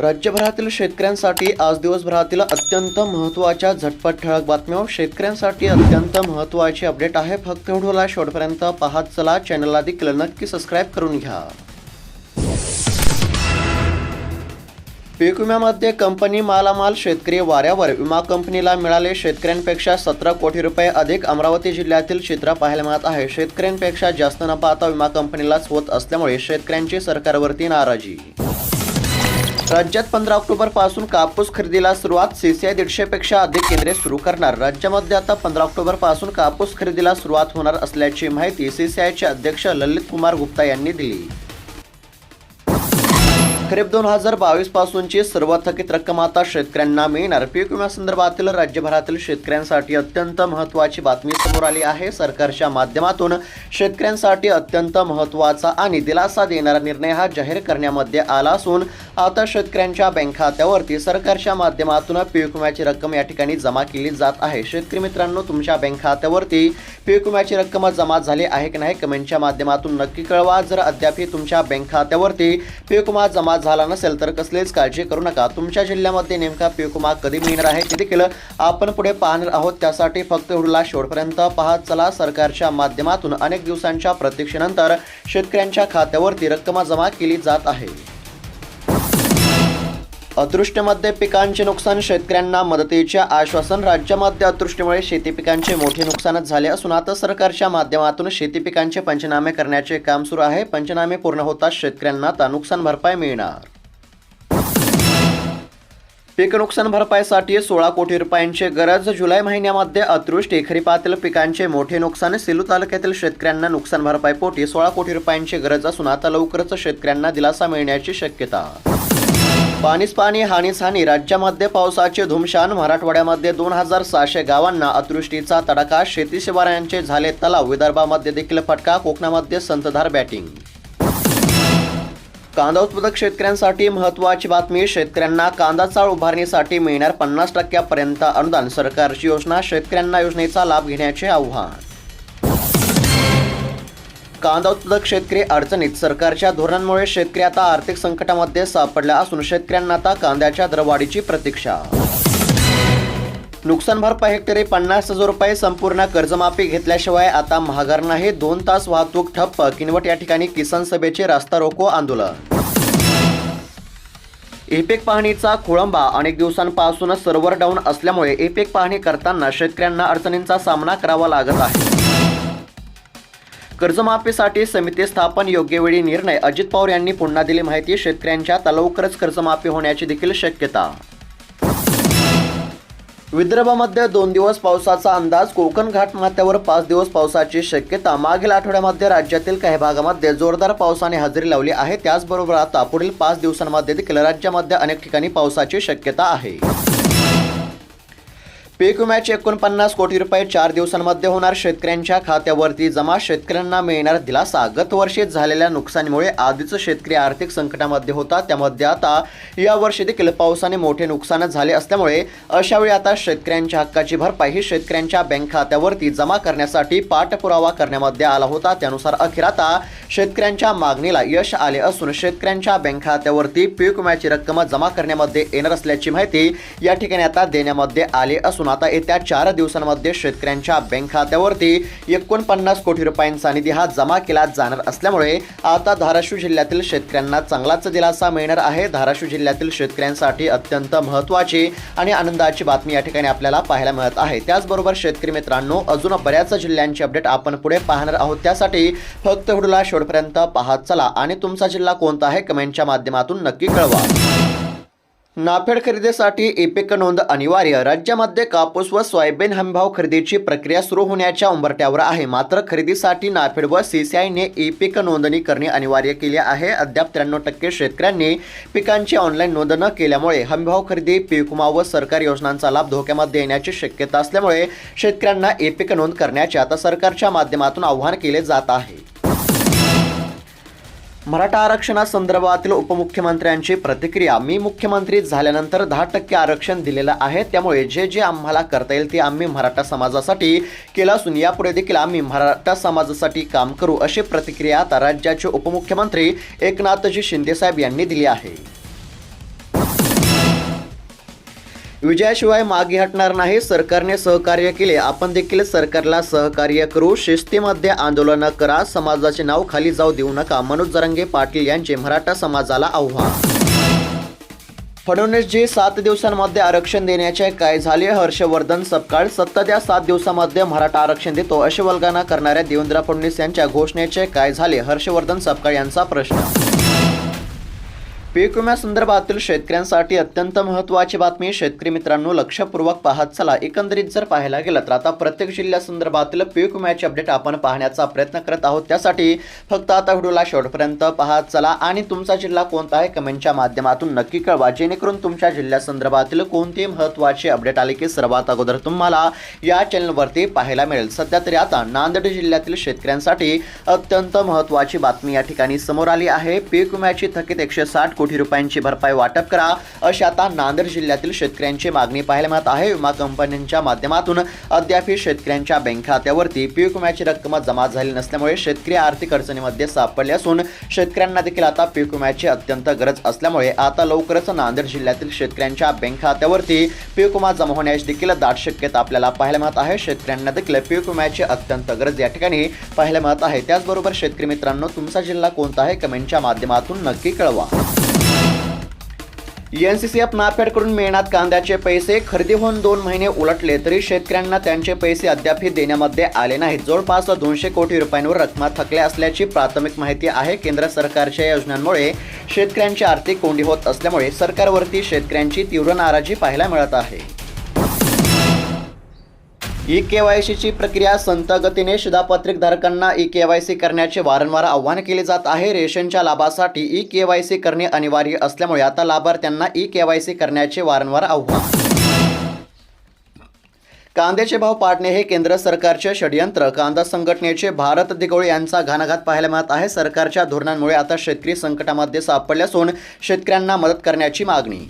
राज्यभरातील शेतकऱ्यांसाठी आज दिवसभरातील अत्यंत महत्त्वाच्या झटपट ठळक बातम्या. शेतकऱ्यांसाठी अत्यंत महत्त्वाची अपडेट आहे. फक्त व्हिडिओला शेवटपर्यंत पाहत चला. चॅनलला देखील नक्की सबस्क्राईब करून घ्या. पीक विम्यामध्ये कंपनी मालामाल शेतकरी वाऱ्यावर. विमा कंपनीला मिळाले शेतकऱ्यांपेक्षा सतरा कोटी रुपये अधिक अमरावती जिल्ह्यातील चित्र पाहायला मिळत आहे. शेतकऱ्यांपेक्षा जास्त नफा आता विमा कंपनीलाच होत असल्यामुळे शेतकऱ्यांची सरकारवरती नाराजी. राज्यात पंधरा ऑक्टोबरपासून कापूस खरेदीला सुरुवात सीसीआय दीडशेपेक्षा अधिक केंद्रे सुरू करणार. राज्यामध्ये आता पंधरा ऑक्टोबरपासून कापूस खरेदीला सुरुवात होणार असल्याची माहिती सीसीआयचे अध्यक्ष ललित कुमार गुप्ता यांनी दिली. खरीप दोन हजार बावीस पासूनची सर्व थकीत रक्कम आता शेतकऱ्यांना मिळणार. पीक विम्यासंदर्भातील राज्यभरातील शेतकऱ्यांसाठी अत्यंत महत्त्वाची बातमी समोर आली आहे. सरकारच्या माध्यमातून शेतकऱ्यांसाठी अत्यंत महत्त्वाचा आणि दिलासा देणारा निर्णय हा जाहीर करण्यामध्ये आला असून आता शेतकऱ्यांच्या बँक खात्यावरती सरकारच्या माध्यमातून पीक विम्याची रक्कम या ठिकाणी जमा केली जात आहे. शेतकरी मित्रांनो तुमच्या बँक खात्यावरती पीक विम्याची रक्कम जमा झाली आहे की नाही कमेंटच्या माध्यमातून नक्की कळवा. जर अद्यापही तुमच्या बँक खात्यावरती पीक विमा जमा झाला नसेल तर कसलीच काळजी करू नका. तुमच्या जिल्ह्यामध्ये नेमका पीक विमा कधी मिळणार आहे ते देखील आपण पुढे पाहणार आहोत. त्यासाठी फक्त व्हिडिओला शेवटपर्यंत पाहत चला सरकारच्या माध्यमातून अनेक दिवसांच्या प्रतीक्षेनंतर शेतकऱ्यांच्या खात्यावरती रक्कम जमा केली जात आहे. अतृष्टीमध्ये पिकांचे नुकसान शेतकऱ्यांना मदतीचे आश्वासन राज्यामध्ये अतृष्टीमुळे शेती पिकांचे मोठे नुकसानच झाले असून आता सरकारच्या माध्यमातून शेती पिकांचे पंचनामे करण्याचे काम सुरू आहे. पंचनामे पूर्ण होताच शेतकऱ्यांना आता नुकसान भरपाई मिळणार. पीक नुकसान भरपाईसाठी सोळा कोटी रुपयांची गरज. जुलै महिन्यामध्ये अतृष्टी खरीपातील पिकांचे मोठे नुकसान. सेलू तालुक्यातील शेतकऱ्यांना नुकसान भरपाईपोटी सोळा कोटी रुपयांची गरज असून आता लवकरच शेतकऱ्यांना दिलासा मिळण्याची शक्यता. पाणीच पाणी हानीच हानी राज्यामध्ये पावसाचे धुमशान मराठवाड्यामध्ये दोन हजार सहाशे गावांना अतृष्टीचा तडाखा शेती शिवारांचे झाले तलाव विदर्भामध्ये देखील फटका कोकणामध्ये संतधार बॅटिंग. कांदा उत्पादक शेतकऱ्यांसाठी महत्त्वाची बातमी शेतकऱ्यांना कांदा चाळ उभारणीसाठी मिळणार पन्नास टक्क्यापर्यंत अनुदान सरकारची योजना शेतकऱ्यांना योजनेचा लाभ घेण्याचे आव्हान. कांदा उत्पादक शेतकरी अडचणीत. सरकारच्या धोरणांमुळे शेतकरी आता आर्थिक संकटामध्ये सापडला असून शेतकऱ्यांना आता कांद्याच्या दरवाढीची प्रतीक्षा. नुकसान भरपाई हेक्टरी पन्नास हजार रुपये संपूर्ण कर्जमाफी घेतल्याशिवाय आता महागरनाही दोन तास वाहतूक ठप्प. किनवट या ठिकाणी किसान सभेचे रास्ता रोको आंदोलन. एपेक पाहणीचा खोळंबा. अनेक दिवसांपासून सर्व्हर डाऊन असल्यामुळे एपेक पाहणी करताना शेतकऱ्यांना अडचणींचा सामना करावा लागत आहे. कर्जमाफीसाठी समिती स्थापन योग्य वेळी निर्णय. अजित पवार यांनी पुन्हा दिली माहिती. शेतकऱ्यांच्या लवकरच कर्जमाफी होण्याची देखील शक्यता. विदर्भामध्ये दोन दिवस पावसाचा अंदाज. कोकण घाटमाथ्यावर पाच दिवस पावसाची शक्यता. मागील आठवड्यामध्ये राज्यातील काही भागामध्ये जोरदार पावसाने हजेरी लावली आहे. त्याचबरोबर आता पुढील पाच दिवसांमध्ये देखील राज्यामध्ये अनेक ठिकाणी पावसाची शक्यता आहे. पीक विम्याचे एकोणपन्नास कोटी रुपये चार दिवसांमध्ये होणार. शेतकऱ्यांच्या खात्यावरती जमा. शेतकऱ्यांना मिळणार दिलासा. गत वर्षी झालेल्या नुकसानीमुळे आधीच शेतकरी आर्थिक संकटामध्ये होता. त्यामध्ये आता यावर्षी देखील पावसाने मोठे नुकसान झाले असल्यामुळे अशावेळी आता शेतकऱ्यांच्या हक्काची भरपाई ही शेतकऱ्यांच्या बँक खात्यावरती जमा करण्यासाठी पाठपुरावा करण्यामध्ये आला होता. त्यानुसार अखेर आता शेतकऱ्यांच्या मागणीला यश आले असून शेतकऱ्यांच्या बँक खात्यावरती पीक विम्याची रक्कम जमा करण्यामध्ये येणार असल्याची माहिती या ठिकाणी आता देण्यामध्ये आली असून आता येत्या चार दिवसांमध्ये शेतकऱ्यांच्या बँक खात्यावरती एकोणपन्नास कोटी रुपयांचा निधी हा जमा केला जाणार असल्यामुळे आता धाराशिव जिल्ह्यातील शेतकऱ्यांना चांगलाच दिलासा मिळणार आहे. धाराशिव जिल्ह्यातील शेतकऱ्यांसाठी अत्यंत महत्त्वाची आणि आनंदाची बातमी या ठिकाणी आपल्याला पाहायला मिळत आहे. त्याचबरोबर शेतकरी मित्रांनो अजून बऱ्याच जिल्ह्यांची अपडेट आपण पुढे पाहणार आहोत. त्यासाठी फक्त व्हिडिओला शेवटपर्यंत पाहत चला आणि तुमचा जिल्हा कोणता आहे कमेंटच्या माध्यमातून नक्की कळवा. नाफेड खरेदीसाठी एपिक नोंद अनिवार्य. राज्यामध्ये कापूस व सोयाबीन हमीभाव खरेदीची प्रक्रिया सुरू होण्याच्या उंबरट्यावर आहे. मात्र खरेदीसाठी नाफेड व सीसीआयने एपिक नोंदणी करणे अनिवार्य केले आहे. अद्याप त्र्याण्णव टक्के शेतकऱ्यांनी पिकांची ऑनलाईन नोंद न केल्यामुळे हमीभाव खरेदी पिकमा व सरकारी योजनांचा लाभ धोक्यामध्ये येण्याची शक्यता असल्यामुळे शेतकऱ्यांना एपिक नोंद करण्याचे आता सरकारच्या माध्यमातून आवाहन केले जात आहे. मराठा आरक्षणासंदर्भातील उपमुख्यमंत्र्यांची प्रतिक्रिया. मी मुख्यमंत्री झाल्यानंतर दहा टक्के आरक्षण दिलेलं आहे. त्यामुळे जे जे आम्हाला करता येईल ते आम्ही मराठा समाजासाठी केलं असून यापुढे देखील आम्ही मराठा समाजासाठी काम करू अशी प्रतिक्रिया आता राज्याचे उपमुख्यमंत्री एकनाथजी शिंदेसाहेब यांनी दिली आहे. विजयाशिवाय मागे हटणार नाही. सरकारने सहकार्य केले. आपण देखील सरकारला सहकार्य करू. शिस्तीमध्ये आंदोलनं करा. समाजाचे नाव खाली जाऊ देऊ नका. मनोज जरंगे पाटील यांचे मराठा समाजाला आव्हान. फडणवीसजी सात दिवसांमध्ये आरक्षण देण्याचे काय झाले? हर्षवर्धन सपकाळ. सत्ता द्या सात दिवसामध्ये मराठा आरक्षण देतो. अशी वल्गना करणाऱ्या देवेंद्र फडणवीस यांच्या घोषणेचे काय झाले? हर्षवर्धन सपकाळ यांचा प्रश्न. पीक विम्यासंदर्भातील शेतकऱ्यांसाठी अत्यंत महत्त्वाची बातमी शेतकरी मित्रांनो लक्षपूर्वक पाहत चला. एकंदरीत जर पाहायला गेलं तर आता प्रत्येक जिल्ह्यासंदर्भातील पीक विम्याचे अपडेट आपण पाहण्याचा प्रयत्न करत आहोत. त्यासाठी फक्त आता व्हिडिओला शेवटपर्यंत पाहत चला. आणि तुमचा जिल्हा कोणता आहे? कमेंटच्या माध्यमातून नक्की कळवा. जेणेकरून तुमच्या जिल्ह्यासंदर्भातील कोणते महत्त्वाचे अपडेट आले की सर्वात अगोदर तुम्हाला या चॅनलवरती पाहायला मिळेल. सध्या तरी आता नांदेड जिल्ह्यातील शेतकऱ्यांसाठी अत्यंत महत्त्वाची बातमी या ठिकाणी समोर आली आहे. पीक विम्याची थकीत एकशे साठ कोटी रुपयांची भरपाई वाटप करा. अशी आता नांदेड जिल्ह्यातील शेतकऱ्यांची मागणी पाहायला मिळत आहे. विमा कंपन्यांच्या माध्यमातून अद्याप शेतकऱ्यांच्या बँक खात्यावरती पीक विम्याची रक्कम जमा झाली नसल्यामुळे शेतकरी आर्थिक अडचणीमध्ये सापडले असून शेतकऱ्यांना देखील आता पीक विम्याची अत्यंत गरज असल्यामुळे आता लवकरच नांदेड जिल्ह्यातील शेतकऱ्यांच्या बँक खात्यावरती पीक विमा जमा होण्याची देखील दाट शक्यता आपल्याला पाहायला मिळत आहे. शेतकऱ्यांना देखील पीक विम्याची अत्यंत गरज या ठिकाणी पाहायला मिळत आहे. त्याचबरोबर शेतकरी मित्रांनो तुमचा जिल्हा कोणता आहे? कमेंटच्या माध्यमातून नक्की कळवा. एनसीसीएफ नाफेडकडून मिळणार कांद्याचे पैसे. खरेदी होऊन दोन महिने उलटले तरी शेतकऱ्यांना त्यांचे पैसे अद्याप देण्यामध्ये आले नाहीत. जवळपास दोनशे कोटी रुपयांवर रकमा थकल्या असल्याची प्राथमिक माहिती आहे. केंद्र सरकारच्या योजनांमुळे शेतकऱ्यांची आर्थिक कोंडी होत असल्यामुळे सरकारवरती शेतकऱ्यांची तीव्र नाराजी पाहायला मिळत आहे. ई के वाय सीची प्रक्रिया संत गतीने शिधापत्रिक धारकांना ई के वाय सी करण्याचे वारंवार आव्हान केले जात आहे. रेशनच्या लाभासाठी ई के वाय सी करणे अनिवार्य असल्यामुळे आता लाभार्थ्यांना ई के वाय सी करण्याचे वारंवार आव्हान. कांद्याचे भाव पाडणे हे केंद्र सरकारचे षडयंत्र. कांदा संघटनेचे भारत दिगोळे यांचा घाणाघात पाहायला मिळत आहे. सरकारच्या धोरणांमुळे आता शेतकरी संकटामध्ये सापडले असून शेतकऱ्यांना मदत करण्याची मागणी.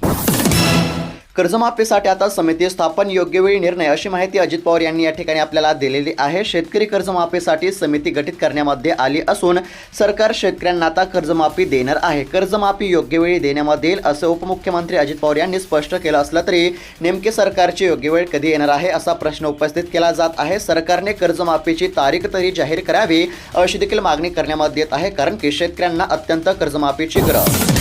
कर्जमाफीसाठी आता समिती स्थापन योग्य वेळी निर्णय अशी माहिती अजित पवार यांनी या ठिकाणी आपल्याला दिलेली आहे. शेतकरी कर्जमाफीसाठी समिती गठीत करण्यामध्ये आली असून सरकार शेतकऱ्यांना आता कर्जमाफी देणार आहे. कर्जमाफी योग्य वेळी देण्यामध्ये येईल असं उपमुख्यमंत्री अजित पवार यांनी स्पष्ट केलं असलं तरी नेमके सरकारची योग्य वेळ कधी येणार आहे असा प्रश्न उपस्थित केला जात आहे. सरकारने कर्जमाफीची तारीख तरी जाहीर करावी अशी देखील मागणी करण्यामध्ये येत आहे कारण की शेतकऱ्यांना अत्यंत कर्जमाफीची गरज.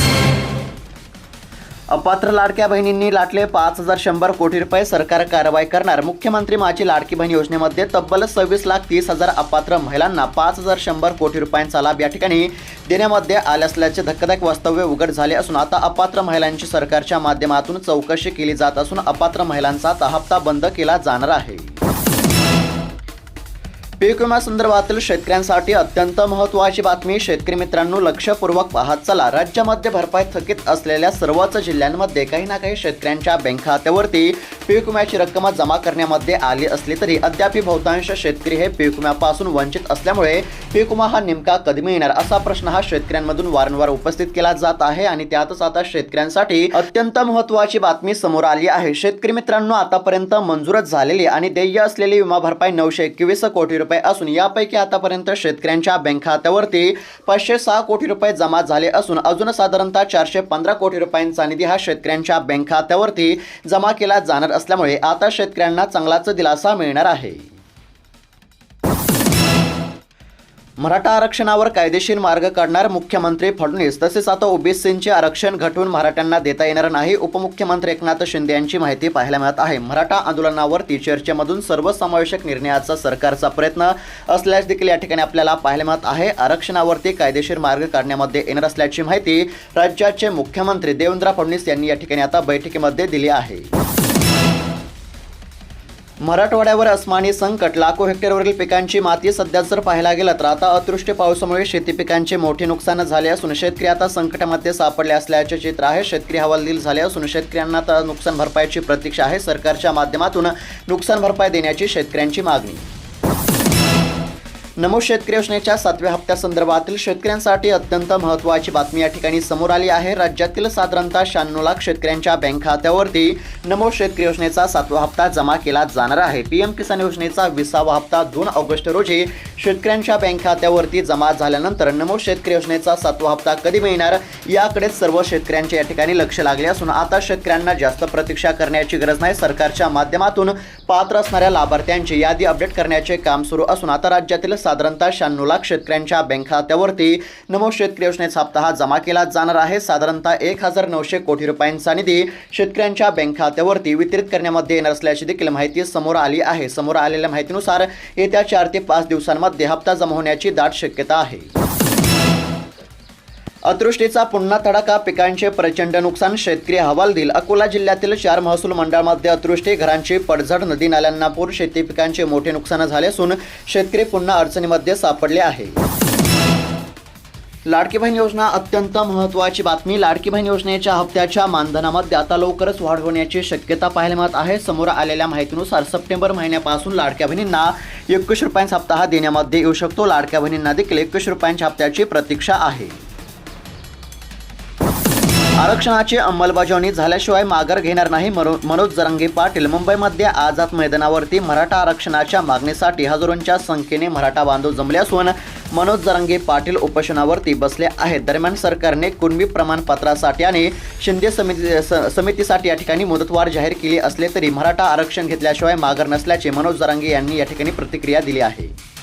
अपात्र लाडक्या बहिणींनी लाटले पाच हजार शंभर कोटी रुपये. सरकार कारवाई करणार. मुख्यमंत्री माझी लाडकी बहीण योजनेमध्ये तब्बल सव्वीस लाख तीस हजार अपात्र महिलांना पाच हजार शंभर कोटी रुपयांचा लाभ या ठिकाणी देण्यामध्ये आले असल्याचे धक्कादायक वास्तव्य उघड झाले असून आता अपात्र महिलांची सरकारच्या माध्यमातून चौकशी केली जात असून अपात्र महिलांचा हप्ता बंद केला जाणार आहे. पीक विम्यासंदर्भातील शेतकऱ्यांसाठी अत्यंत महत्त्वाची बातमी शेतकरी मित्रांनो लक्षपूर्वक पाहत चला. राज्यामध्ये भरपाई थकीत असलेल्या सर्वच जिल्ह्यांमध्ये काही ना काही शेतकऱ्यांच्या बँक खात्यावरती पीक विम्याची रक्कम जमा करण्यामध्ये आली असली तरी अद्याप बहुतांश शेतकरी हे पीक विम्यापासून वंचित असल्यामुळे पीक विमा हा नेमका कधी मिळणार असा प्रश्न हा शेतकऱ्यांमधून वारंवार उपस्थित केला जात आहे आणि त्यातच आता शेतकऱ्यांसाठी अत्यंत महत्त्वाची बातमी समोर आली आहे. शेतकरी मित्रांनो आतापर्यंत मंजूरच झालेली आणि देय असलेली विमा भरपाई नऊशे एकवीस कोटी रुपये असून यापैकी आतापर्यंत शेतकऱ्यांच्या बँक खात्यावरती पाचशे सहा कोटी रुपये जमा झाले असून अजून साधारणतः चारशे पंधरा कोटी रुपयांचा निधी हा शेतकऱ्यांच्या बँक खात्यावरती जमा केला जाणार असल्यामुळे आता शेतकऱ्यांना चांगलाच दिलासा मिळणार आहे. मराठा आरक्षणावर कायदेशीर मार्ग काढणार मुख्यमंत्री फडणवीस. तसेच आता ओबीसींचे आरक्षण घटवून मराठ्यांना देता येणार नाही उपमुख्यमंत्री एकनाथ शिंदे यांची माहिती पाहायला मिळत आहे. मराठा आंदोलनावरती चर्चेमधून सर्वसमावेशक निर्णयाचा सरकारचा प्रयत्न असल्यास देखील या ठिकाणी आपल्याला पाहायला मिळत आहे. आरक्षणावरती कायदेशीर मार्ग काढण्यामध्ये येणार असल्याची माहिती राज्याचे मुख्यमंत्री देवेंद्र फडणवीस यांनी या ठिकाणी आता बैठकीमध्ये दिली आहे. मराठवाड्यावर अस्मानी संकट लाखो हेक्टरवरील पिकांची माती सध्या जर पाहायला गेलं तर आता अतिवृष्टी पावसामुळे शेती पिकांचे मोठे नुकसान झाले असून शेतकरी आता संकटामध्ये सापडले असल्याचे चित्र आहे. शेतकरी हवालदिल झाले असून शेतकऱ्यांना आता नुकसान भरपाईची प्रतीक्षा आहे. सरकारच्या माध्यमातून नुकसान भरपाई देण्याची शेतकऱ्यांची मागणी. नमो शेतकरी योजनेच्या सातव्या हप्त्यासंदर्भातील शेतकऱ्यांसाठी अत्यंत महत्त्वाची बातमी या ठिकाणी समोर आली आहे. राज्यातील साधारणतः शहाण्णव लाख शेतकऱ्यांच्या बँक खात्यावरती नमो शेतकरी योजनेचा सातवा हप्ता जमा केला जाणार आहे. पीएम किसान योजनेचा विसावा हप्ता दोन ऑगस्ट रोजी शेतकऱ्यांच्या बँक खात्यावरती जमा झाल्यानंतर नमो शेतकरी योजनेचा सातवा हप्ता कधी मिळणार याकडे सर्व शेतकऱ्यांचे या ठिकाणी लक्ष लागले असून आता शेतकऱ्यांना जास्त प्रतीक्षा करण्याची गरज नाही. सरकारच्या माध्यमातून पात्र असणाऱ्या लाभार्थ्यांची यादी अपडेट करण्याचे काम सुरू असून आता राज्यातील साधारणतः शहाण्णव लाख शेतकऱ्यांच्या बँक खात्यावरती नमो शेतकरी योजनेचा हप्ता हा जमा केला जाणार आहे. साधारणतः एक हजार नऊशे कोटी रुपयांचा निधी शेतकऱ्यांच्या बँक खात्यावरती वितरित करण्यामध्ये येणार असल्याची देखील माहिती समोर आली आहे. समोर आलेल्या माहितीनुसार येत्या चार ते पाच दिवसांमध्ये हप्ता जमा होण्याची दाट शक्यता आहे. अतिवृष्टीचा पुन्हा तडाखा पिकांचे प्रचंड नुकसान शेतकरी हवालदिल अकोला जिल्ह्यातील चार महसूल मंडळामध्ये अतिवृष्टी घरांची पडझड नदी नाल्यांना पूर शेती पिकांचे मोठे नुकसान झाले असून शेतकरी पुन्हा अडचणीमध्ये सापडले आहे. लाडकी बहीण योजना अत्यंत महत्त्वाची बातमी. लाडकी बहीण योजनेच्या हप्त्याच्या मानधनामध्ये आता लवकरच वाढ होण्याची शक्यता पाहायला मिळत आहे. समोर आलेल्या माहितीनुसार सप्टेंबर महिन्यापासून लाडक्या बहिणींना एकवीस रुपयांचा हप्ता हा देण्यामध्ये येऊ शकतो. लाडक्या बहिणींना देखील एकवीस रुपयांच्या हप्त्याची प्रतीक्षा आहे. आरक्षणाची अंमलबजावणी झाल्याशिवाय माघार घेणार नाही मनो- मनोज जरांगे पाटील. मुंबईमध्ये आझाद मैदानावरती मराठा आरक्षणाच्या मागणीसाठी हजारोंच्या संख्येने मराठा बांधव जमले असून मनोज जरांगे पाटील उपोषणावरती बसले आहेत. दरम्यान सरकारने कुणबी प्रमाणपत्रासाठी आणि शिंदे समिती स- समितीसाठी या ठिकाणी मुदतवाढ जाहीर केली असले तरी मराठा आरक्षण घेतल्याशिवाय माघार नसल्याचे मनोज जरांगे यांनी या ठिकाणी प्रतिक्रिया दिली आहे.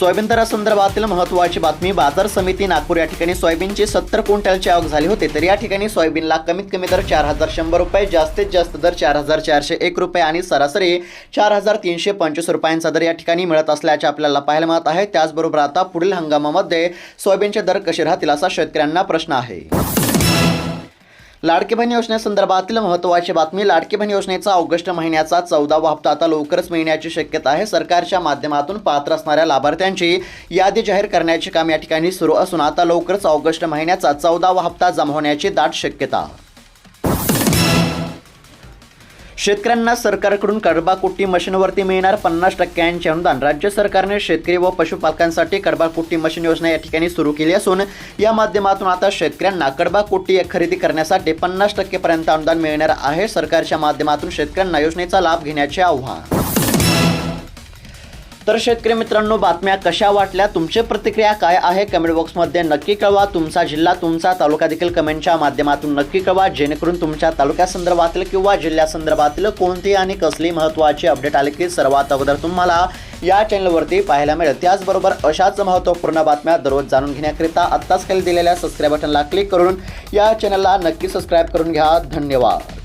सोयाबीन दरासंदर्भातील महत्त्वाची बातमी बाजार समिती नागपूर या ठिकाणी सोयाबीनची सत्तर क्विंटलची आवक झाली होती. तर या ठिकाणी सोयाबीनला कमीत कमी दर चार हजार शंभर रुपये जास्तीत जास्त दर चार हजार चारशे एक रुपये आणि सरासरी चार हजार तीनशे पंचवीस रुपयांचा दर या ठिकाणी मिळत असल्याचे आपल्याला पाहायला मिळत आहे. त्याचबरोबर आता पुढील हंगामामध्ये सोयाबीनचे दर कसे राहतील असा शेतकऱ्यांना प्रश्न आहे. लाडके बहीण योजनेसंदर्भातील महत्त्वाची बातमी लाडकी बहीण योजनेचा ऑगस्ट महिन्याचा चौदावा हप्ता आता लवकरच मिळण्याची शक्यता आहे. सरकारच्या माध्यमातून पात्र असणाऱ्या लाभार्थ्यांची यादी जाहीर करण्याचे काम या ठिकाणी सुरू असून आता लवकरच ऑगस्ट महिन्याचा चौदावा हप्ता जमा होण्याची दाट शक्यता. शेतकऱ्यांना सरकारकडून कडबाकुट्टी मशीनवरती मिळणार पन्नास टक्क्यांचे अनुदान. राज्य सरकारने शेतकरी व पशुपालकांसाठी कडबाकुट्टी मशीन योजना या ठिकाणी सुरू केली असून या माध्यमातून आता शेतकऱ्यांना कडबाकुट्टी खरेदी करण्यासाठी पन्नास टक्केपर्यंत अनुदान मिळणार आहे. सरकारच्या माध्यमातून शेतकऱ्यांना योजनेचा लाभ घेण्याचे आव्हान. तर शेतकरी मित्रांनो बातम्या कशा वाटल्या? तुमची प्रतिक्रिया काय आहे? कमेंट बॉक्समध्ये नक्की कळवा. तुमचा जिल्हा तुमचा तालुका देखील कमेंटच्या माध्यमातून नक्की कळवा. जेणेकरून तुमच्या तालुक्यासंदर्भातील किंवा जिल्ह्यासंदर्भातील कोणती आणि कसली महत्त्वाची अपडेट आली की सर्वात अगोदर तुम्हाला या चॅनलवरती पाहायला मिळेल. त्याचबरोबर अशाच महत्त्वपूर्ण बातम्या दररोज जाणून घेण्याकरिता आत्ताच खाली दिलेल्या सबस्क्राईब बटनला क्लिक करून या चॅनलला नक्की सबस्क्राईब करून घ्या. धन्यवाद.